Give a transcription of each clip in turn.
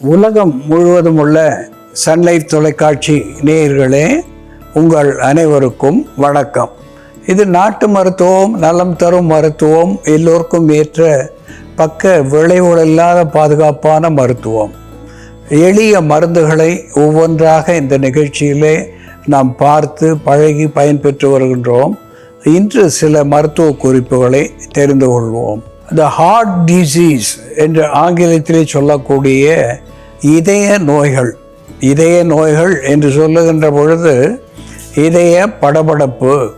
உலகம் முழுவதும் உள்ள சன்லைட் தொலைக்காட்சி நேயர்களே உங்கள் அனைவருக்கும் வணக்கம். இது நாட்டு மருத்துவம் நலம் தரும் மருத்துவம் எல்லோருக்கும் ஏற்ற பக்க விளைவுகள் இல்லாத பாதுகாப்பான மருத்துவம். எளிய மருந்துகளை ஒவ்வொன்றாக இந்த நிகழ்ச்சியிலே நாம் பார்த்து பழகி பயன்பெற்று வருகின்றோம். இன்று சில மருத்துவ குறிப்புகளை தெரிந்து கொள்வோம். த ஹார்ட் டிசீஸ் என்று ஆங்கிலத்திலே சொல்லக்கூடிய இதய நோய்கள் இதய நோய்கள் என்று சொல்லுகின்ற பொழுது இதய படபடப்பு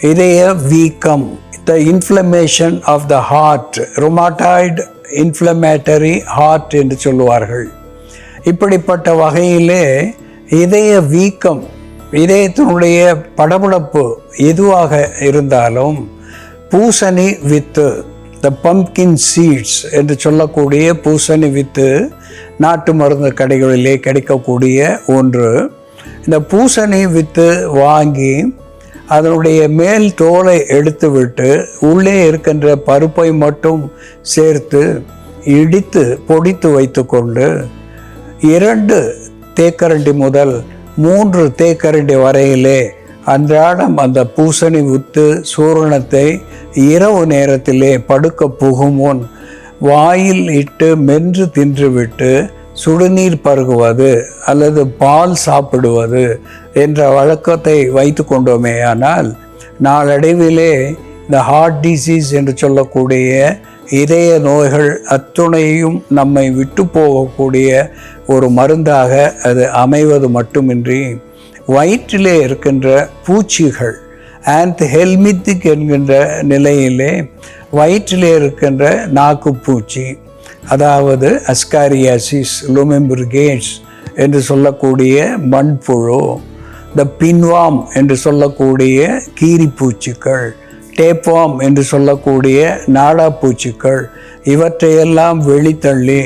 இதய வீக்கம் the inflammation of the heart rheumatoid inflammatory heart என்று சொல்லுவார்கள். இப்படிப்பட்ட வகையிலே இதய வீக்கம் இதயத்தினுடைய படபடப்பு எதுவாக இருந்தாலும் பூசணி வித்து த பம்கின் சீட்ஸ் என்று சொல்லக்கூடிய பூசணி வித்து நாட்டு மருந்து கடைகளிலே கிடைக்கக்கூடிய ஒன்று. இந்த பூசணி வித்து வாங்கி அதனுடைய மேல் தோலை எடுத்துவிட்டு உள்ளே இருக்கின்ற பருப்பை மட்டும் சேர்த்து இடித்து பொடித்து வைத்துக்கொண்டு இரண்டு தேக்கரண்டி முதல் மூன்று தேக்கரண்டி வரையிலே அன்றாடம் அந்த பூசணி உத்து சூரணத்தை இரவு நேரத்திலே படுக்க புகுமுன் முன் வாயில் இட்டு மென்று தின்றுவிட்டு சுடுநீர் பருகுவது அல்லது பால் சாப்பிடுவது என்ற வழக்கத்தை வைத்து கொண்டோமேயானால் நாளடைவிலே இந்த ஹார்ட் டிசீஸ் என்று சொல்லக்கூடிய இதய நோய்கள் அத்துணையும் நம்மை விட்டு போகக்கூடிய ஒரு மருந்தாக அது அமைவது மட்டுமின்றி வயிற்றிலே இருக்கின்ற பூச்சிகள் அண்ட் ஹெல்மித்திக் என்கின்ற நிலையிலே வயிற்றிலே இருக்கின்ற நாக்குப்பூச்சி அதாவது அஸ்காரியாசிஸ் லுமெம்பிரிகேட்ஸ் என்று சொல்லக்கூடிய மண்புழு த பின்வாம் என்று சொல்லக்கூடிய கீரிப்பூச்சிகள் டேப்வாம் என்று சொல்லக்கூடிய நாடாப்பூச்சிகள் இவற்றையெல்லாம் வெளித்தள்ளி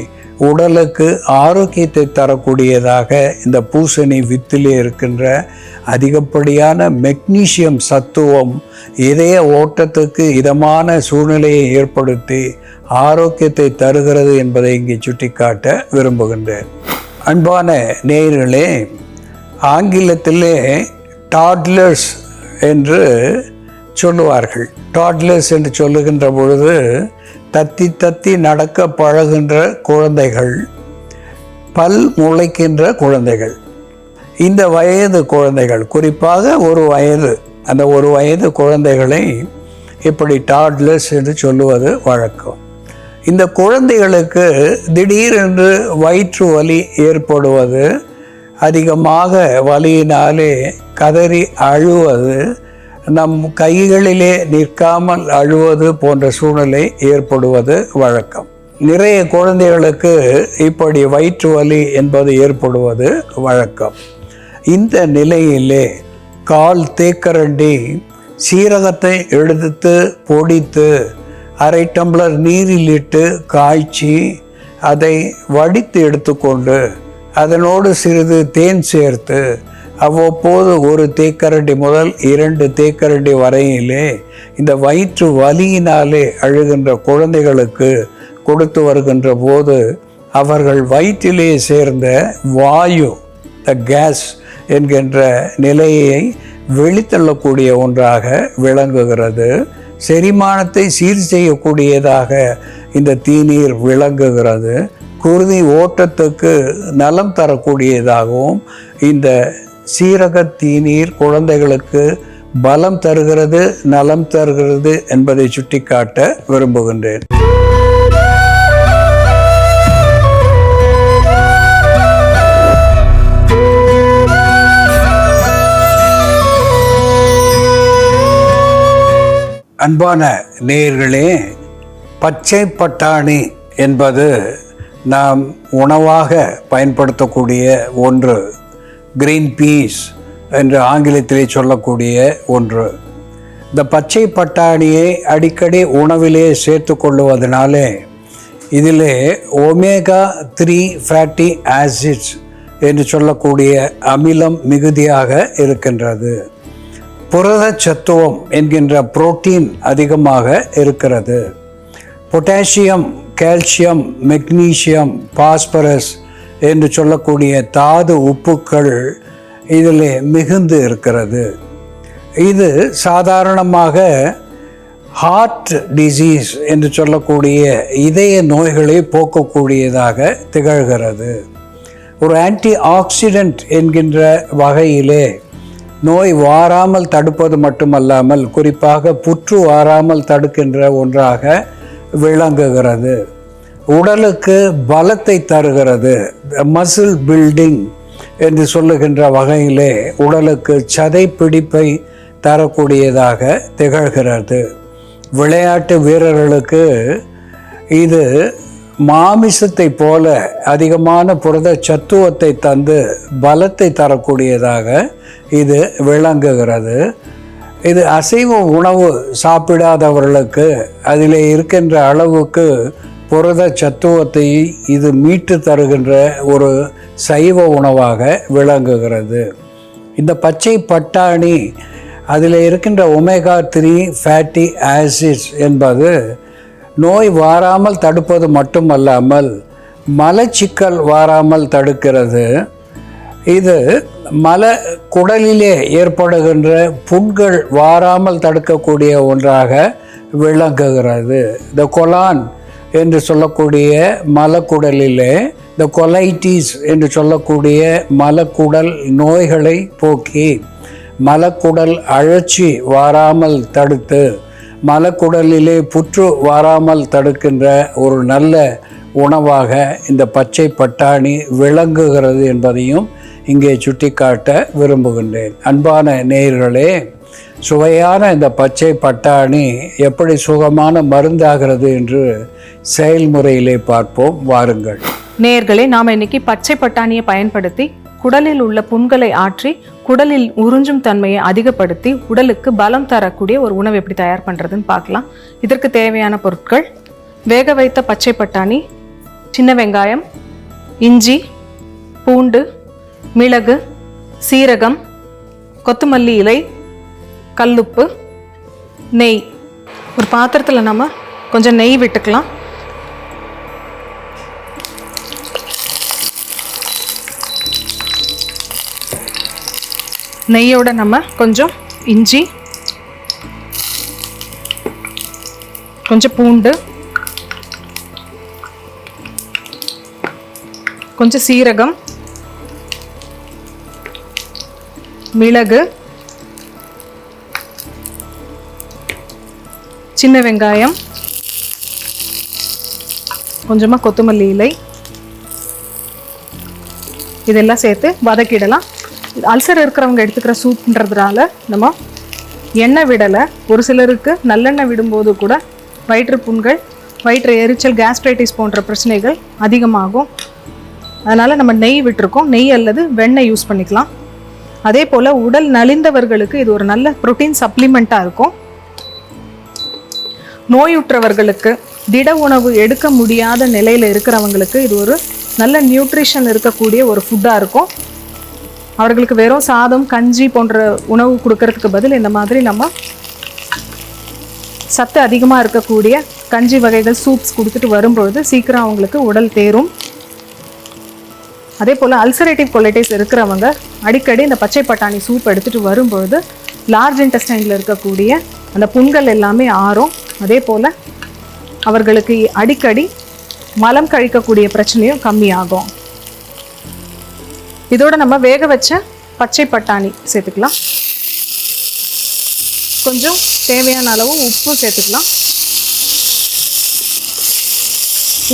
உடலுக்கு ஆரோக்கியத்தை தரக்கூடியதாக இந்த பூசணி வித்திலே இருக்கின்ற அதிகப்படியான மெக்னீசியம் சத்துவம் இதய ஓட்டத்துக்கு இதமான சூழ்நிலையை ஏற்படுத்தி ஆரோக்கியத்தை தருகிறது என்பதை இங்கே சுட்டிக்காட்ட விரும்புகின்றேன். அன்பான நேயர்களே ஆங்கிலத்திலே டாட்லர்ஸ் என்று சொல்லுவார்கள். டாட்லர்ஸ் என்று சொல்லுகின்ற பொழுது தத்தி தத்தி நடக்க பழகின்ற குழந்தைகள் பல் முளைக்கின்ற குழந்தைகள். இந்த வயது குழந்தைகள் குறிப்பாக ஒரு வயது அந்த ஒரு வயது குழந்தைகளை இப்படி டாட்லர்ஸ் என்று சொல்லுவது வழக்கம். இந்த குழந்தைகளுக்கு திடீரென்று வயிற்று வலி ஏற்படுவது அதிகமாக வலியினாலே கதறி அழுவது நம் கைகளிலே நிற்காமல் அழுவது போன்ற சூழ்நிலை ஏற்படுவது வழக்கம். நிறைய குழந்தைகளுக்கு இப்படி வயிற்று வலி என்பது ஏற்படுவது வழக்கம். இந்த நிலையிலே கால் தேக்கரண்டி சீரகத்தை எடுத்து பொடித்து அரை டம்ளர் நீரில் இட்டு காய்ச்சி அதை வடித்து எடுத்துக்கொண்டு அதனோடு சிறிது தேன் சேர்த்து அவ்வப்போது ஒரு தேக்கரண்டி முதல் இரண்டு தேக்கரண்டி வரையிலே இந்த வயிற்று வலியினாலே அழுகின்ற குழந்தைகளுக்கு கொடுத்து வருகின்ற போது அவர்கள் வயிற்றிலே சேர்ந்த வாயு த கேஸ் என்கின்ற நிலையை வெளித்தள்ளக்கூடிய ஒன்றாக விளங்குகிறது. செரிமானத்தை சீர் செய்யக்கூடியதாக இந்த தீநீர் விளங்குகிறது. குருதி ஓட்டத்துக்கு நலம் தரக்கூடியதாகவும் இந்த சீரக தீநீர் குழந்தைகளுக்கு பலம் தருகிறது நலம் தருகிறது என்பதை சுட்டிக்காட்ட விரும்புகின்றேன். அன்பான நேயர்களே பச்சை பட்டாணி என்பது நாம் உணவாக பயன்படுத்தக்கூடிய ஒன்று. கிரீன் பீஸ் என்று ஆங்கிலத்திலே சொல்லக்கூடிய ஒன்று. இந்த பச்சை பட்டாணியை அடிக்கடி உணவிலே சேர்த்து கொள்ளுவதனாலே இதிலே ஒமேகா த்ரீ ஃபேட்டி ஆசிட்ஸ் என்று சொல்லக்கூடிய அமிலம் மிகுதியாக இருக்கின்றது. புரத சத்துவம் என்கின்ற புரோட்டீன் அதிகமாக இருக்கிறது. பொட்டாசியம் கால்சியம் மெக்னீசியம் பாஸ்பரஸ் என்று சொல்லக்கூடிய தாது உப்புக்கள் இதில் மிகுந்து இருக்கிறது. இது சாதாரணமாக ஹார்ட் டிசீஸ் என்று சொல்லக்கூடிய இதய நோய்களை போக்கக்கூடியதாக திகழ்கிறது. ஒரு ஆன்டி ஆக்சிடென்ட் என்கின்ற வகையிலே நோய் வாராமல் தடுப்பது மட்டுமல்லாமல் குறிப்பாக புற்று வாராமல் தடுக்கின்ற ஒன்றாக விளங்குகிறது. உடலுக்கு பலத்தை தருகிறது. மசில் பில்டிங் என்று சொல்லுகின்ற வகையிலே உடலுக்கு சதை பிடிப்பை தரக்கூடியதாக திகழ்கிறது. விளையாட்டு வீரர்களுக்கு இது மாமிசத்தை போல அதிகமான புரத சத்துவத்தை தந்து பலத்தை தரக்கூடியதாக இது விளங்குகிறது. இது அசைவ உணவு சாப்பிடாதவர்களுக்கு அதில் இருக்கின்ற அளவுக்கு புரத சத்துவத்தை இது மீட்டு தருகின்ற ஒரு சைவ உணவாக விளங்குகிறது. இந்த பச்சை பட்டாணி அதில் இருக்கின்ற ஒமேகா த்ரீ ஃபேட்டி ஆசிட்ஸ் என்பது நோய் வாராமல் தடுப்பது மட்டுமல்லாமல் மலச்சிக்கல் வாராமல் தடுக்கிறது. இது மல குடலிலே ஏற்படுகின்ற புண்கள் வாராமல் தடுக்கக்கூடிய ஒன்றாக விளங்குகிறது. இந்த கொலான் என்று சொல்லக்கூடிய மலக்குடலிலே இந்த கொலைட்டிஸ் என்று சொல்லக்கூடிய மலக்குடல் நோய்களை போக்கி மலக்குடல் அழற்சி வாராமல் தடுத்து மலக்குடலிலே புற்று வாராமல் தடுக்கின்ற ஒரு நல்ல உணவாக இந்த பச்சை பட்டாணி விளங்குகிறது என்பதையும் இங்கே சுட்டிக்காட்ட விரும்புகின்றேன். அன்பான நேயர்களே சுவையான இந்த பச்சை பட்டாணி எப்படி சுகமான மருந்தாகிறது என்று செயல்முறையிலே பார்ப்போம். வாருங்கள். நேர்களே நாம் இன்னைக்கு பச்சை பட்டாணியை பயன்படுத்தி குடலில் உள்ள புண்களை ஆற்றி குடலில் உறிஞ்சும் தன்மையை அதிகப்படுத்தி உடலுக்கு பலம் தரக்கூடிய ஒரு உணவு எப்படி தயார் பண்ணுறதுன்னு பார்க்கலாம். இதற்கு தேவையான பொருட்கள் வேக வைத்த பச்சை பட்டாணி சின்ன வெங்காயம் இஞ்சி பூண்டு மிளகு சீரகம் கொத்தமல்லி இலை கல்லுப்பு நெய். ஒரு பாத்திரத்தில் நம்ம கொஞ்சம் நெய் விட்டுக்கலாம். நெய்யோட நம்ம கொஞ்சம் இஞ்சி கொஞ்சம் பூண்டு கொஞ்சம் சீரகம் மிளகு சின்ன வெங்காயம் கொஞ்சமாக கொத்தமல்லி இலை. இதெல்லாம் சேர்த்து வதக்கிடலாம். அல்சர் இருக்கிறவங்க எடுத்துக்கிற சூப்ன்றதுனால நம்ம எண்ணெய் விடலை. ஒரு சிலருக்கு நல்லெண்ணெய் விடும்போது கூட வயிற்று புண்கள் வயிற்று எரிச்சல் கேஸ்ட்ரைட்டிஸ் போன்ற பிரச்சனைகள் அதிகமாகும். அதனால் நம்ம நெய் விட்டுருக்கோம். நெய் அல்லது வெண்ணெய் யூஸ் பண்ணிக்கலாம். அதே போல் உடல் நலிந்தவர்களுக்கு இது ஒரு நல்ல ப்ரோட்டீன் சப்ளிமெண்ட்டாக இருக்கும். நோயுற்றவர்களுக்கு திட உணவு எடுக்க முடியாத நிலையில் இருக்கிறவங்களுக்கு இது ஒரு நல்ல நியூட்ரிஷன் இருக்கக்கூடிய ஒரு ஃபுட்டாக இருக்கும். அவர்களுக்கு வெறும் சாதம் கஞ்சி போன்ற உணவு கொடுக்கறதுக்கு பதில் இந்த மாதிரி நம்ம சத்து அதிகமாக இருக்கக்கூடிய கஞ்சி வகைகள் சூப்ஸ் கொடுத்துட்டு வரும்பொழுது சீக்கிரம் அவங்களுக்கு உடல் தேரும். அதே போல் அல்சரேட்டிவ் கொலைட்டிஸ் இருக்கிறவங்க அடிக்கடி இந்த பச்சை பட்டாணி சூப் எடுத்துகிட்டு வரும்பொழுது லார்ஜ் இன்டெஸ்டைனில் இருக்கக்கூடிய அந்த புண்கள் எல்லாமே ஆறும். அதே போல் அவர்களுக்கு அடிக்கடி மலம் கழிக்கக்கூடிய பிரச்சனையும் கம்மியாகும். இதோட நம்ம வேக வச்ச பச்சை பட்டாணி சேர்த்துக்கலாம். கொஞ்சம் தேவையான அளவு உப்பு சேர்த்துக்கலாம்.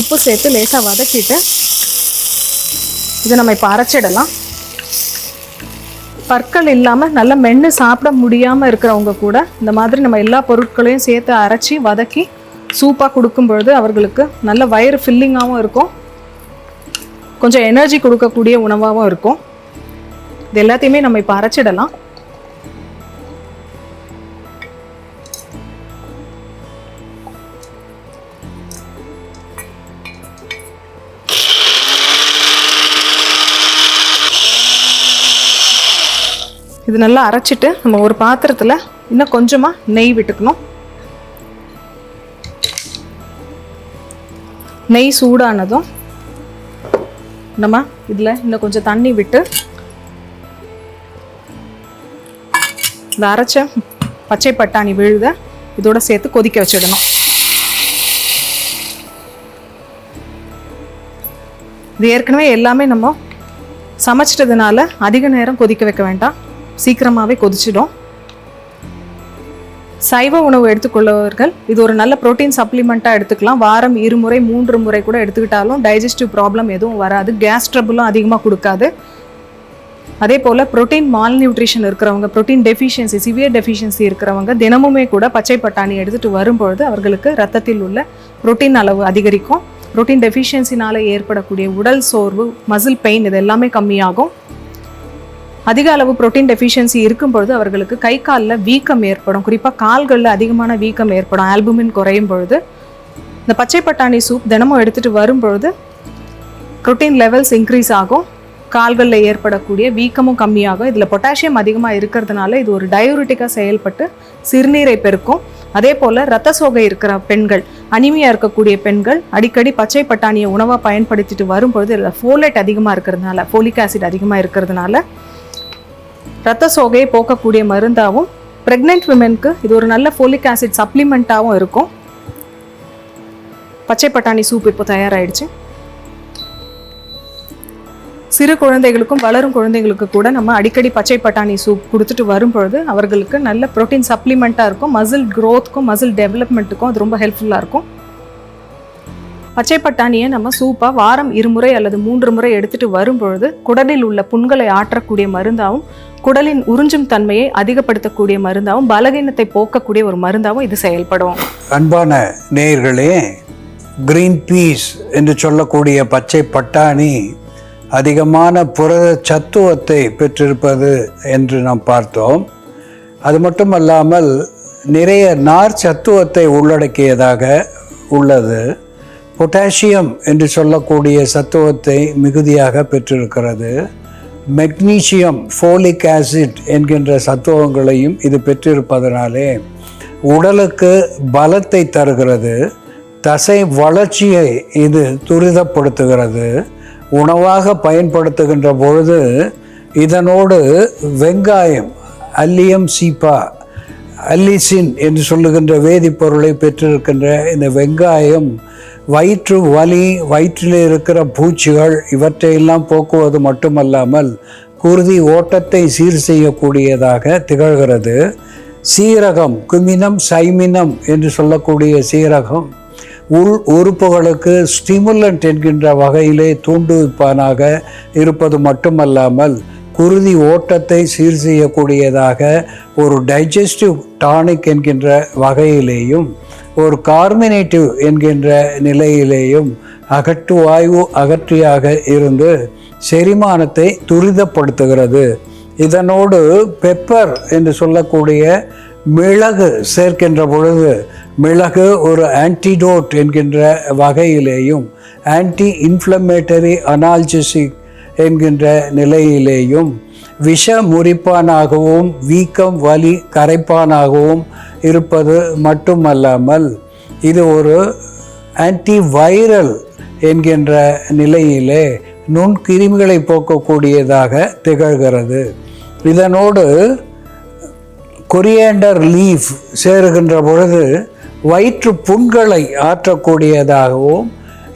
உப்பு சேர்த்து லேசாக வதக்கிட்டு இதை நம்ம இப்போ அரைச்சிடலாம். பற்கள் இல்லாமல் நல்லா மென்று சாப்பிட முடியாமல் இருக்கிறவங்க கூட இந்த மாதிரி நம்ம எல்லா பொருட்களையும் சேர்த்து அரைச்சி வதக்கி சூப்பாக கொடுக்கும் பொழுது அவர்களுக்கு நல்ல வயிறு ஃபில்லிங்காகவும் இருக்கும். கொஞ்சம் எனர்ஜி கொடுக்கக்கூடிய உணவாகவும் இருக்கும். இது எல்லாத்தையுமே நம்ம இப்போ அரைச்சிடலாம். இது நல்லா அரைச்சிட்டு நம்ம ஒரு பாத்திரத்தில் இன்னும் கொஞ்சமாக நெய் விட்டுக்கணும். நெய் சூடானதும் நம்ம இதில் இன்னும் கொஞ்சம் தண்ணி விட்டு இந்த அரைச்ச பச்சை பட்டாணி விழுத இதோட சேர்த்து கொதிக்க வச்சிடணும். இது ஏற்கனவே எல்லாமே நம்ம சமைச்சிட்டதுனால அதிக நேரம் கொதிக்க வைக்க வேண்டாம். சீக்கிரமாகவே கொதிச்சிடும். சைவ உணவு எடுத்துக்கொள்ளவர்கள் இது ஒரு நல்ல புரோட்டீன் சப்ளிமெண்ட்டாக எடுத்துக்கலாம். வாரம் இருமுறை மூன்று முறை கூட எடுத்துக்கிட்டாலும் டைஜஸ்டிவ் ப்ராப்ளம் எதுவும் வராது. கேஸ் ட்ரபுளும் அதிகமாக கொடுக்காது. அதே போல் புரோட்டீன் மால் நியூட்ரிஷன் இருக்கிறவங்க ப்ரோட்டீன் டெஃபிஷியன்சி சிவியர் டெஃபிஷியன்சி இருக்கிறவங்க தினமுமே கூட பச்சை பட்டாணி எடுத்துகிட்டு வரும்பொழுது அவர்களுக்கு ரத்தத்தில் உள்ள புரோட்டீன் அளவு அதிகரிக்கும். ப்ரோட்டீன் டெஃபிஷியன்சினால் ஏற்படக்கூடிய உடல் சோர்வு மசில் பெயின் இது எல்லாமே கம்மியாகும். அதிக அளவு புரோட்டீன் டெஃபிஷியன்சி இருக்கும் பொழுது அவர்களுக்கு கை காலில் வீக்கம் ஏற்படும். குறிப்பாக கால்களில் அதிகமான வீக்கம் ஏற்படும். ஆல்புமின் குறையும் பொழுது இந்த பச்சை பட்டாணி சூப் தினமும் எடுத்துகிட்டு வரும் பொழுது புரோட்டீன் லெவல்ஸ் இன்க்ரீஸ் ஆகும். கால்களில் ஏற்படக்கூடிய வீக்கமும் கம்மியாகும். இதில் பொட்டாசியம் அதிகமாக இருக்கிறதுனால இது ஒரு டயூரிட்டிக்காக செயல்பட்டு சிறுநீரை பெருக்கும். அதே போல் ரத்த சோகை இருக்கிற பெண்கள் அனிமையாக இருக்கக்கூடிய பெண்கள் அடிக்கடி பச்சை பட்டாணியை உணவாக பயன்படுத்திட்டு வரும்பொழுது இதில் ஃபோலேட் அதிகமாக இருக்கிறதுனால ஃபோலிக் ஆசிட் அதிகமாக இருக்கிறதுனால ரத்த சோகையை போக்கக்கூடிய மருந்தாகவும் ப்ரெக்னென்ட் விமென்க்கு இது ஒரு நல்ல ஃபோலிக் ஆசிட் சப்ளிமெண்ட்டாகவும் இருக்கும். பச்சை பட்டாணி சூப் இப்போ தயாராகிடுச்சு சிறு குழந்தைகளுக்கும் வளரும் குழந்தைகளுக்கு கூட நம்ம அடிக்கடி பச்சை பட்டாணி சூப் கொடுத்துட்டு வரும்பொழுது அவர்களுக்கு நல்ல ப்ரோட்டீன் சப்ளிமெண்ட்டாக இருக்கும். மசில் க்ரோத்துக்கும் மசில் டெவலப்மெண்ட்டுக்கும் அது ரொம்ப ஹெல்ப்ஃபுல்லாக இருக்கும். பச்சை பட்டாணியை நம்ம சூப்பாக வாரம் இருமுறை அல்லது மூன்று முறை எடுத்துட்டு வரும்பொழுது குடலில் உள்ள புண்களை ஆற்றக்கூடிய மருந்தாகவும் குடலின் உறிஞ்சும் தன்மையை அதிகப்படுத்தக்கூடிய மருந்தாகவும் பலகீனத்தை போக்கக்கூடிய ஒரு மருந்தாகவும் இது செயல்படும். அன்பான நேயர்களே கிரீன் பீஸ் என்று சொல்லக்கூடிய பச்சை பட்டாணி அதிகமான புரத சத்துவத்தை பெற்றிருப்பது என்று நாம் பார்த்தோம். அது மட்டுமல்லாமல் நிறைய நார் சத்துவத்தை உள்ளடக்கியதாக உள்ளது. பொட்டாசியம் என்று சொல்லக்கூடிய சத்துவத்தை மிகுதியாக பெற்றிருக்கிறது. மெக்னீசியம் ஃபோலிக் ஆசிட் என்கின்ற சத்துவங்களையும் இது பெற்றிருப்பதனாலே உடலுக்கு பலத்தை தருகிறது. தசை வளர்ச்சியை இது துரிதப்படுத்துகிறது. உணவாக பயன்படுத்துகின்ற பொழுது இதனோடு வெங்காயம் அல்லியம் சீப்பா அல்லிசின் என்று சொல்லுகின்ற வேதிப்பொருளை பெற்றிருக்கின்ற இந்த வெங்காயம் வயிற்று வலி வயிற்றில் இருக்கிற பூச்சிகள் இவற்றையெல்லாம் போக்குவது மட்டுமல்லாமல் குருதி ஓட்டத்தை சீர் செய்யக்கூடியதாக திகழ்கிறது. சீரகம் குமினம் சைமினம் என்று சொல்லக்கூடிய சீரகம் உள் உறுப்புகளுக்கு ஸ்டிமுலண்ட் என்கின்ற வகையிலே தூண்டுவிப்பானாக இருப்பது மட்டுமல்லாமல் குருதி ஓட்டத்தை சீர் செய்யக்கூடியதாக ஒரு டைஜஸ்டிவ் டானிக் என்கின்ற வகையிலேயும் ஒரு கார்மினேட்டிவ் என்கின்ற நிலையிலேயும் அகற்று வாயு அகற்றியாக இருந்து செரிமானத்தை துரிதப்படுத்துகிறது. இதனோடு பெப்பர் என்று சொல்லக்கூடிய மிளகு சேர்க்கின்ற பொழுது மிளகு ஒரு ஆன்டிடோட் என்கின்ற வகையிலேயும் ஆன்டி இன்ஃப்ளமேட்டரி அனால்ஜிசிக் என்கின்ற நிலையிலேயும் விஷ முறிப்பானாகவும் வீக்கம் வலி கரைப்பானாகவும் இருப்பது மட்டுமல்லாமல் இது ஒரு ஆன்டிவைரல் என்கின்ற நிலையிலே நுண்கிருமிகளை போக்கக்கூடியதாக திகழ்கிறது. இதனோடு கொரியாண்டர் லீஃப் சேருகின்ற பொழுது வயிற்று புண்களை ஆற்றக்கூடியதாகவும்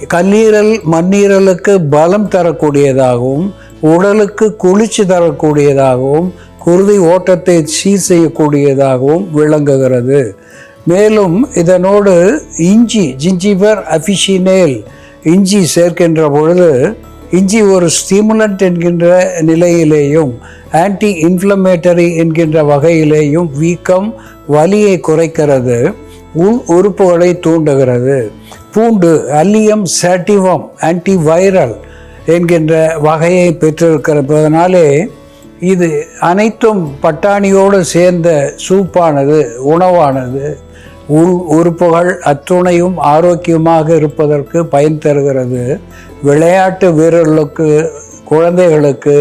கல்லீரல் மண்ணீரலுக்கு பலம் தரக்கூடியதாகவும் உடலுக்கு குளிர்ச்சி தரக்கூடியதாகவும் குருதி ஓட்டத்தை சீர் செய்யக்கூடியதாகவும் விளங்குகிறது. மேலும் இதனோடு இஞ்சி ஜிஞ்சிபர் அஃபிஷினேல் இஞ்சி சேர்க்கின்ற பொழுது இஞ்சி ஒரு ஸ்டிமுலண்ட் என்கின்ற நிலையிலேயும் ஆன்டி இன்ஃப்ளமேட்டரி என்கின்ற வகையிலேயும் வீக்கம் வலியை குறைக்கிறது உள் உறுப்புகளை தூண்டுகிறது. பூண்டு அல்லியம் சாட்டிவம் ஆன்டி வைரல் என்கின்ற வகையை பெற்றிருக்கிறதுனாலே இது அனைத்தும் பட்டாணியோடு சேர்ந்த சூப்பானது உணவானது. உள் உறுப்புகள் அத்துணையும் ஆரோக்கியமாக இருப்பதற்கு பயன் தருகிறது. விளையாட்டு வீரர்களுக்கு குழந்தைகளுக்கு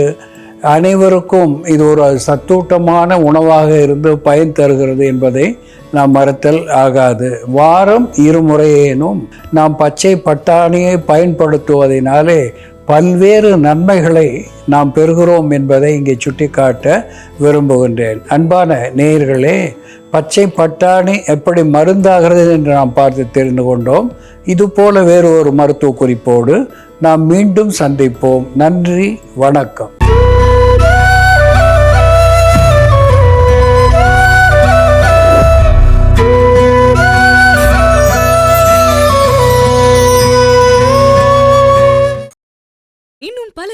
அனைவருக்கும் இது ஒரு சத்தூட்டமான உணவாக இருந்து பயன் தருகிறது என்பதை நாம் மறுத்தல் ஆகாது. வாரம் இருமுறையேனும் நாம் பச்சை பட்டாணியை பயன்படுத்துவதனாலே பல்வேறு நன்மைகளை நாம் பெறுகிறோம் என்பதை இங்கே சுட்டிக்காட்ட விரும்புகின்றேன். அன்பான நேயர்களே பச்சை பட்டாணி எப்படி மருந்தாகிறது என்று நாம் பார்த்து தெரிந்து கொண்டோம். இதுபோல வேறு ஒரு மருத்துவ குறிப்போடு நாம் மீண்டும் சந்திப்போம். நன்றி வணக்கம்.